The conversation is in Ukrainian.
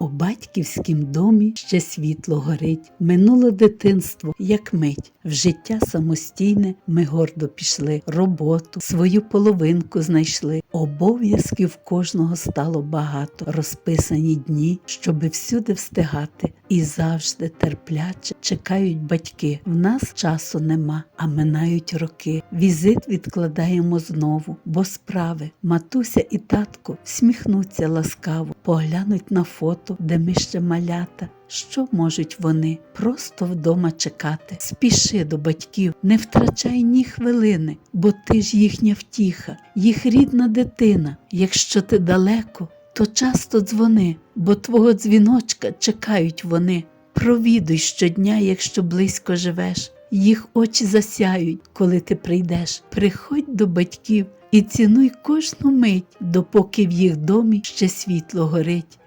У батьківськім домі ще світло горить. Минуло дитинство, як мить. В життя самостійне ми гордо пішли, роботу, свою половинку знайшли. Обов'язків кожного стало багато, розписані дні, щоби всюди встигати. І завжди терпляче чекають батьки. В нас часу нема, а минають роки. Візит відкладаємо знову, бо справи. Матуся і татко всміхнуться ласкаво, поглянуть на фото, де ми ще малята. Що можуть вони просто вдома чекати? Спіши до батьків, не втрачай ні хвилини, бо ти ж їхня втіха, їх рідна дитина. Якщо ти далеко, то часто дзвони, бо твого дзвіночка чекають вони. Провідуй щодня, якщо близько живеш. Їх очі засяють, коли ти прийдеш. Приходь до батьків і цінуй кожну мить, допоки в їх домі ще світло горить.